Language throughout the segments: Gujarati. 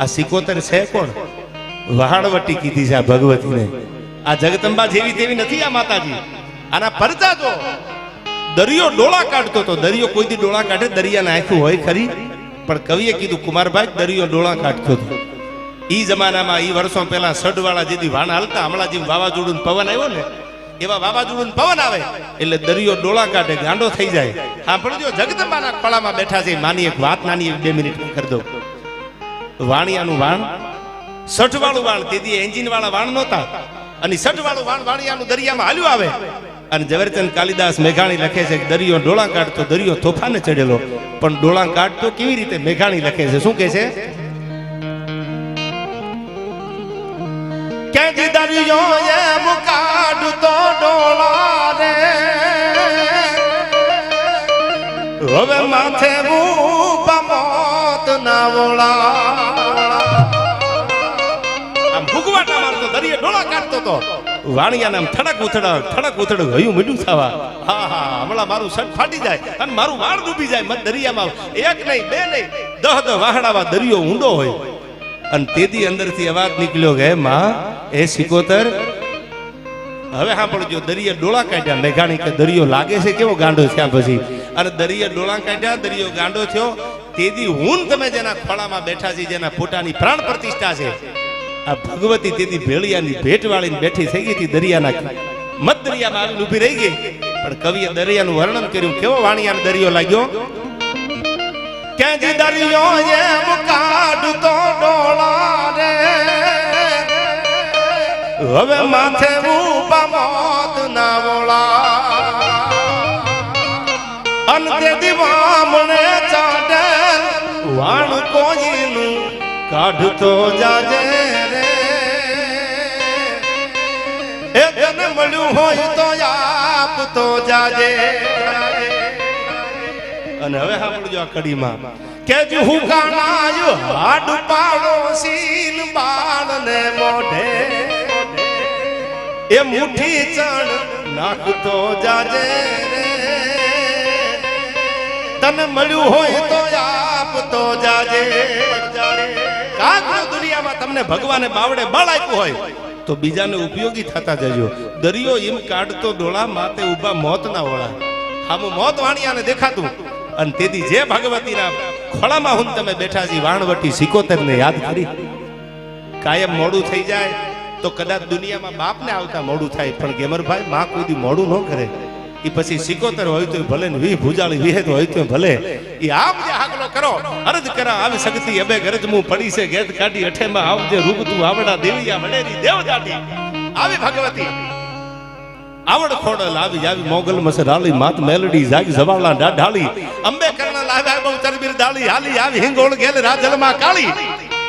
આ સિકોતર છે કોણ? વહાણવટી કીધી છે આ ભગવતીને. આ જગદંબા જેવી તેવી નથી આ માતાજી. આના પરચા જો દરિયો ડોળા કાઢતો તો દરિયો કોઈ દી ડોળા કાઢે દરિયાને આંખું હોય ખરી. પણ કવિએ કીધું, કુમારભાઈ, દરિયો ડોળા કાઢતો હતો ઈ જમાનામાં, ઈ વર્ષો પહેલા સડવાળા જેથી વાણ હાલતા, હમણાં જેમ વાવાઝોડું પવન આવ્યો ને, એવા વાવાઝોડું પવન આવે, એટલે દરિયો ડોળા કાઢે, ગાંડો થઈ જાય. હા પણ જો જગદંબાના ખોળામાં બેઠા છે, માની એક વાત નાની બે મિનિટ કરી દઉં. વાણિયાનું વાણ. સઠ વાળું વાણ. તેથી એન્જિન વાળા વાણ નહોતા. અને સઠ વાળું વાણ વાણિયાનું દરિયામાં હાલ્યું આવે. અને ઝવેરચંદ કાલિદાસ મેઘાણી લખે છે કે દરિયો ડોળા કાઢતો, દરિયો તોફાને ચડેલો. પણ ડોળા કાઢતો કેવી રીતે? મેઘાણી લખે છે. શું કે છે? કે દરિયો એમ કાઢતો ડોળા રે હવે માથે ડોળા તો વાણિયા નામ થડક ઉથડા, થડક ઉથડક હયું મીઠું થવા. હા હા, હમણાં મારું શર્ટ ફાટી જાય અને મારું વાળ ડૂબી જાય મત દરિયામાં. એક નહીં, બે નહીં, દહ દહ વાહડાવા દરિયો ઊંડો હોય. અને તેથી અંદરથી અવાજ નીકળ્યો કે, માં, એ સિકોતર, હવે સાંભળજો, દરિયા ડોળા કાઢ્યા, મેઘાણી કે દરિયો લાગે છે, કેવો ગાંડો થયા પછી? અને દરિયા ડોળા કાઢ્યા, દરિયો ગાંડો થયો. તેથી હું તમે જેના ખોળામાં બેઠા છે, જેના પોતાની પ્રાણ પ્રતિષ્ઠા છે આ ભગવતી તેથી ભેળિયાની ભેટ વાળીને બેઠી થઈ ગઈ દરિયાના મત દરિયામાં આવીને ઊભી રહી ગઈ. પણ કવિએ દરિયાનું વર્ણન કર્યું. કેવો વાણિયાનો દરિયો લાગ્યો? કેજી દરિયો એમ કાઢતો ડોળા રે. હવે માથે ઊભા મોત ના વોળા. અંતે દિવામણે ચાડે વાણ કોઈનું કાઢતો જાજે. મળ્યું હોય તો આપતો જાજે. અને હવે સાંભળજો આ કડીમાં. કે જ હું કાણાયો હાડ પાડો સીન બાળ ને મોઢે. એ મુઠ્ઠી ચણ નાખતો જાજે. તને મળ્યું હોય તો આપતો જાજે. કાગ દુનિયામાં તમને ભગવાને બાવડે બળ હોય તો બીજાને ઉપયોગી થતા જજો. દરિયો એમ કાઢતો ડોળા માતે ઊભા મોત ના વળા. આમ મોત વાણિયાને દેખાતું. અને તેથી જે ભગવતીના ખોળામાં હું તમે બેઠા છી વાણવટી સિકોતરને યાદ કરી. કાયમ મોડું થઈ જાય તો કદાચ દુનિયામાં બાપને આવતા મોડું થાય. પણ ગેમરભાઈ, માં કોઈ મોડું ન કરે. એ પછી સિકોતર હોય તો ભલે ને વી ભુજાળી વિહેત હોય તો ભલે. એ આમ જે હાગલો કરો, અરજ કરા આવી શક્તિ અબે ગરજ મું પડી છે. ગેત કાઢી અઠેમાં આવજે રૂપ તું આવડા દેવિયા વડેરી દેવ જાતી આવી ભગવતી. આવડ ખોડ લાવી આવી મોગલ મસરાલી માત મેલડી જાગી, જવાળા ડાઢાળી અંબે કરણ લાવ્યા બહુ તરબીર દાળી હાલી આવી હિંગોળ ગેલ રાજલમાં કાળી.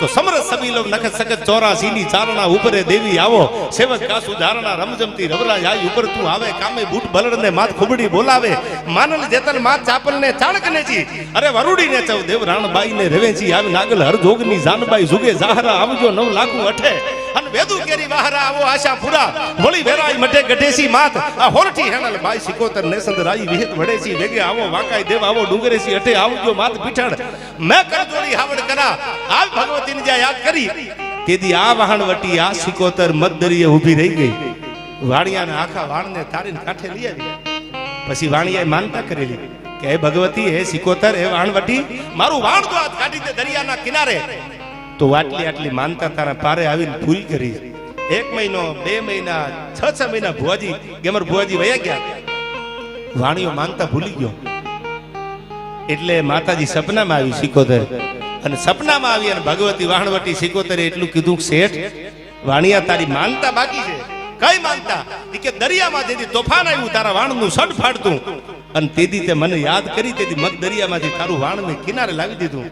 તો સમર સબીલો નખ સખત ચોરાસી ની ચારણા ઉપરે દેવી આવો. સેવક કાસુ ધારણા રમજમતી રવરા જાય ઉપર તું આવે, કામે બૂટ બલડ ને માથ ખુબડી બોલાવે. માનલ જેતન માથ ચાપલ ને ચાળક ને જી. અરે વરુડી ને ચૌ દેવ રાણબાઈ ને રેવેચી આવી નાગલ હરજોગની જાનબાઈ જુગે, જાહરા આવજો નવ લાખું અઠે. અને વેદુ કેરી વાહરા આવો આશા પૂરા. વળી વેરાઈ મટે ગઢેસી માત. આ હોરઠી હેણલ બાઈ સિકોતર નેસંદ સંદરાઈ વિહિત વડેસી. વેગે આવો વાકાઈ દેવ, આવો ડુંગરેસી અઠે આવજો માત પીઠાણ. મેં કર જોડી હાવડ કરા. આ ભગવતીને જ્યાં યાદ કરી, તેથી આ વહાણવટી આ સિકોતર મધદરીએ ઊભી રહી ગઈ. વાણિયાના આખા વાણને તારીને કાંઠે લઈ આવી. પછી વાણિયાએ માનતા કરેલી કે, હે ભગવતી, હે સિકોતર હે વાણવટી મારું વાણ તો હાથ કાઢી દે દરિયાના કિનારે. તો આટલી આટલી માનતા તારા પારે આવીને પૂરી કરી. એક મહિનો, બે મહિના, છ છ મહિના ભુવાજી ગેમર ભુવાજી વયા ગયા. વાણીઓ માનતા ભૂલી ગયો. એટલે માતાજી સપનામાં આવી સિકોતેર અને સપનામાં આવી અને ભગવતી વાહણવટી સિકોતરે એટલું કીધું શેઠ, વાણિયા તારી માનતા બાકી છે. કઈ માનતા? કે દરિયામાં જેથી તોફાન આવ્યું, તારા વાણનું સડ ફાડતું. અને તેથી તે મને યાદ કરી, તેથી મત દરિયામાંથી તારું વાણને કિનારે લાવી દીધું.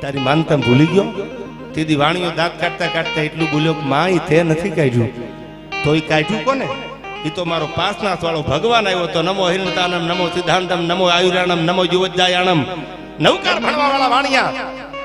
તારી માનતા ભૂલી ગયો? તેથી વાણીઓ દાંત કાઢતા કાઢતા એટલું બોલ્યો માં માય તે નથી કાઢ્યું. તો એ કાઢ્યું કોને? એ તો મારો પાસનાથ વાળો ભગવાન આવ્યો તો નમો હિરણતાનમ, નમો સિદ્ધાંતમ, નમો આયુરાણમ, નમો યુવજાયાણમ નવકાર ભણવા વાળા વાણિયા,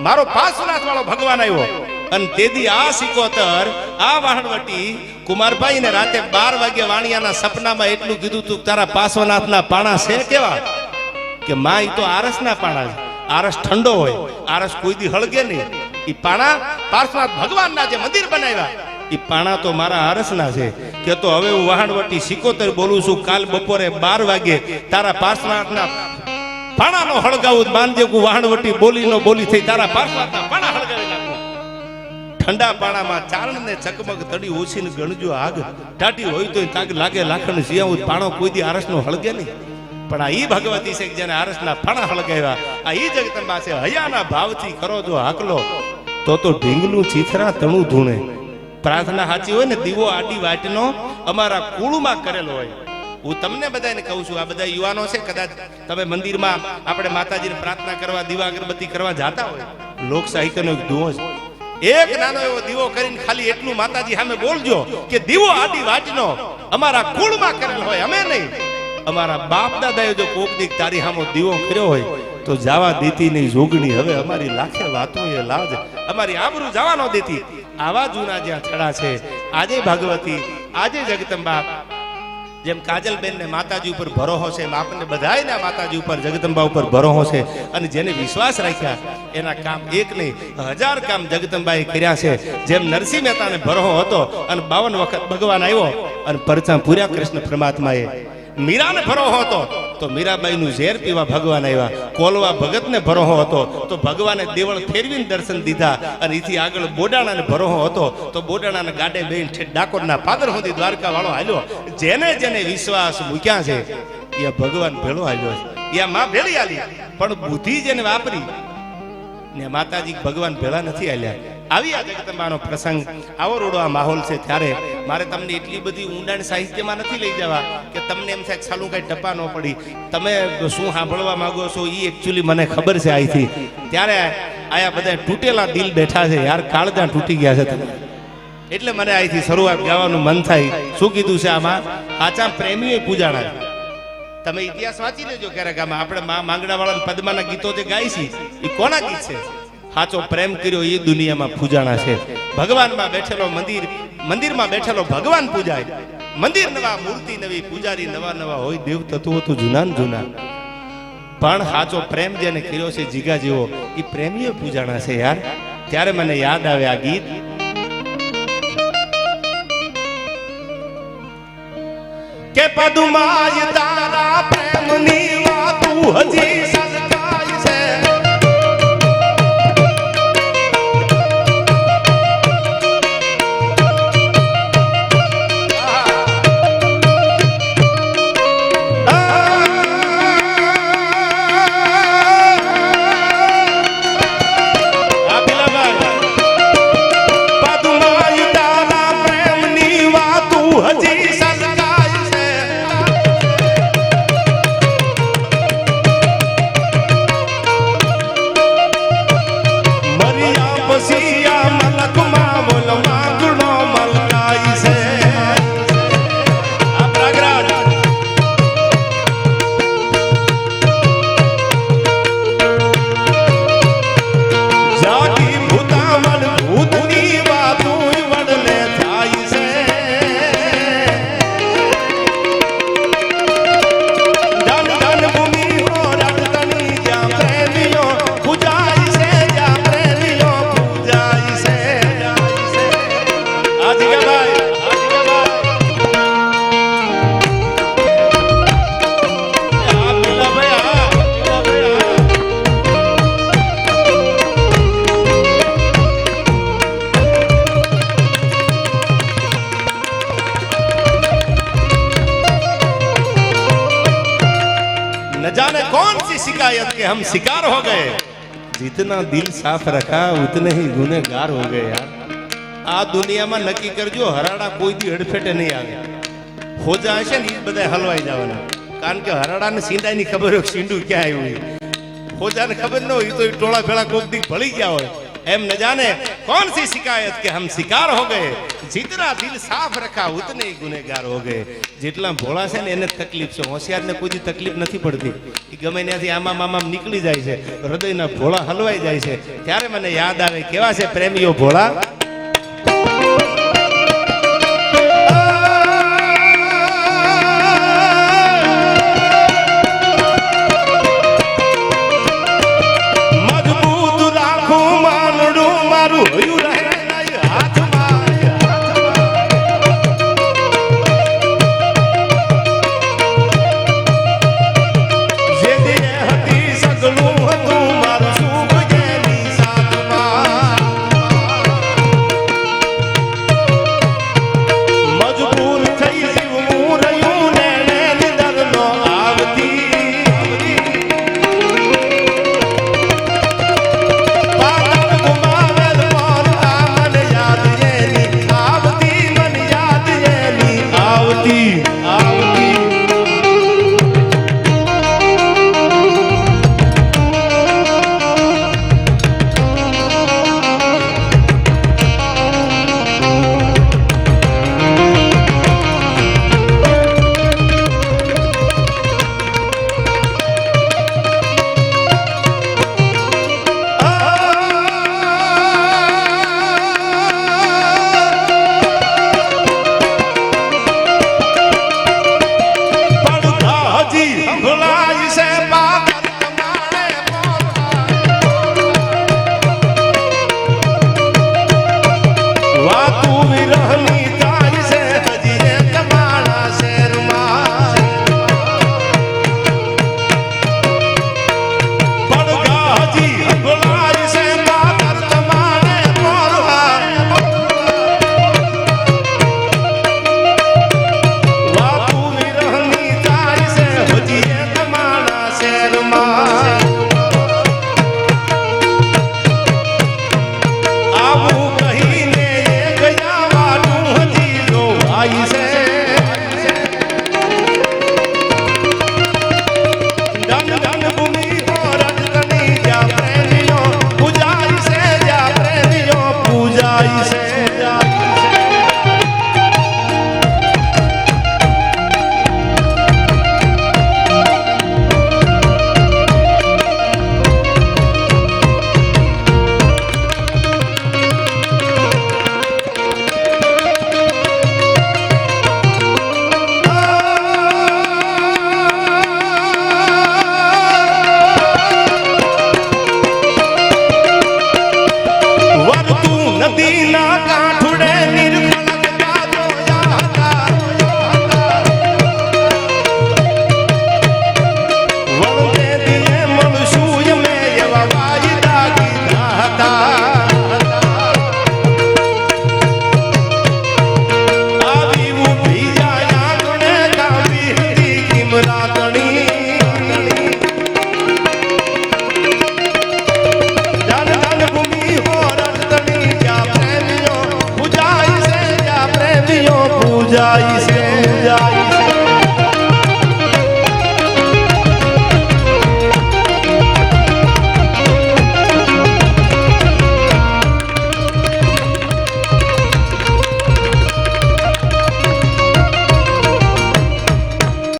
મારો પાસનાથ વાળો ભગવાન આવ્યો. અને તેથી આ સિકોતર, આ વાહણવટી કુમારભાઈ ને રાતે બાર વાગે વાણિયાના સપનામાં એટલું કીધું તું તારા પાસોનાથના પાણા છે કેવા? કે માં તો આરસના પાણા છે. આરસ ઠંડો હોય. આરસ કોઈ દી હળગે નહીં. ઈ પાણા પાર્શ્વનાથ ભગવાનના જે મંદિર બનાવ્યા, ઈ પાણા તો મારા આરસના છે. કે તો હવે હું વહાણવટી સિકોતેર બોલું છું, કાલ બપોરે બાર વાગે તારા પાર્શ્વનાથના પાણાનો હળગાવું માનજે હું વહાણવટી બોલી નો બોલી થઈ તારા પાર્શ્વનાથના પાણા હળગાવી ઠંડા પાણામાં ચારણને ચકમક તડી ઓછીને ગણજો આગ. ટાટી હોય તો તાગ લાગે, લાખણ સિયાવું પાણો કોઈ દી આરસનો હળગે નહીં. પણ આ ઈ ભગવતી છે જેને આરસના ફણા હળગાવ્યા, આ ઈ જગતમાં છે હયાના ભાવથી કરો જો હાકલો તો તો ઢીંગલું ચીથરા તણું ધૂણે. પ્રાર્થના સાચી હોય ને, દીવો આડી વાટનો અમારા કુળમાં કરેલો હોય. હું તમને બધાને કહું છું, આ બધા યુવાનો છે, કદાચ તમે મંદિરમાં આપણે માતાજીને પ્રાર્થના કરવા, દીવા અગરબત્તી કરવા જાતા હોય. લોકસાહિત્યનો એક છે. એક નાનો એવો દીવો કરીને ખાલી એટલું માતાજી સામે બોલજો કે દીવો આડી વાટનો અમારા કુળમાં કરેલ હોય. અમે નહીં. અમારા બાપ દાદાએ જો કોક દીક તારી સામો દીવો કર્યો હોય તો જવા દીતી નહીં જોગણી હવે અમારી લાખે વાતો એ લાજ અમારી આબરૂ જવા ન આવા જૂના જ્યાં છડા છે. આજે ભગવતી, આજે જગદંબા. જેમ કાજલબેન ને માતાજી ઉપર ભરોહો છે, એમ આપણને બધાયને માતાજી ઉપર, જગદંબા ઉપર ભરોહો છે. અને જેને વિશ્વાસ રાખ્યા, એના કામ એક નહીં, હજાર કામ જગદંબાએ કર્યા છે. જેમ નરસિંહ મહેતાને ભરોહો હતો, અને બાવન વખત ભગવાન આવ્યો, અને પરચા પૂર્યા કૃષ્ણ પરમાત્માએ મીરાને ભરોહો હતો. તો મીરાબાઈનું ઝેર પીવા ભગવાન આવ્યા. કોલવા ભગતને ભરોહો હતો. તો ભગવાને દેવળ ફેરવીને દર્શન દીધા અને એથી આગળ બોડાણાને ભરોહો હતો. તો બોડાણાને ગાડે બેન ઠેઠ ડાકોરના પાદર સુધી દ્વારકા વાળો હાલ્યો. જેને જેને વિશ્વાસ મૂક્યા છે, એ ભગવાન ભેળો હાલ્યો છે. એ માં ભેળી હાલી. પણ બુદ્ધિ જેને વાપરી, ને માતાજી ભગવાન ભેળા નથી આલ્યા આવી આ જગદંબાનો પ્રસંગ આવો રોડો આ માહોલ છે ત્યારે મારે તમને એટલી બધી ઊંડાણ સાહિત્યમાં નથી લઈ જવા કે તમને એમ થાય સાલું કઈ ટપા ન પડી. તમે શું સાંભળવા માંગો છો એ એકચ્યુઅલી મને ખબર છે અહીંથી ત્યારે આયા બધા તૂટેલા દિલ બેઠા છે, યાર કાળજા તૂટી ગયા છે તમે. એટલે મને અહીંથી શરૂઆત ગાવાનું મન થાય. શું કીધું છે આમાં? આચા પ્રેમીઓ પૂજાણા તમે ઇતિહાસ વાંચી લેજો ક્યારેક આમાં. આપણે મા માંગડાવાળા પદ્માના ગીતો જે ગાય છે એ કોના ગીત છે? સાચો પ્રેમ કર્યો એ દુનિયામાં પૂજાણા છે. ભગવાનમાં બેઠેલો મંદિર, મંદિરમાં બેઠેલો ભગવાન પૂજાય. મંદિર નવા મૂર્તિ, નવી પૂજારી, નવા નવા હોય દેવ તત્વો તો જૂના જૂના. પણ સાચો પ્રેમ જેને કર્યો છે જીગા જેવો એ પ્રેમીઓ પૂજાણા છે યાર. ત્યારે મને યાદ આવે આ ગીત. કે પદુમાય તારા પ્રેમની વાતું હજી हम शिकार हो गए जितना दिल साफ रखा उतने ही गुनेगार हो गए यार આ દુનિયામાં નક્કી કરજો હરાડા કોઈ દી હડફેટે નહીં આવે હોજા હશે ને એ બધા હલવાઈ જવાના કારણ કે હરાડાને સીંડાની ખબર હોય કે સીંડું ક્યાં આવ્યું હોજાને ખબર ન હોય તો એ ટોળા ભેળા કોક દી ભળી ગયા હોય એમ ન જાને कौन सी शिकायत के हम शिकार हो गए? जितना दिल साफ रखा, उतने ही गुनेगार हो गए। જેટલા ભોળા છે ને એને તકલીફ છે હોશિયારને કોઈ તકલીફ નથી પડતી એ ગમે ત્યાંથી આમામ આમામ નીકળી જાય છે હૃદયના ભોળા હલવાઈ જાય છે ત્યારે મને યાદ આવે કેવા છે પ્રેમીઓ ભોળા?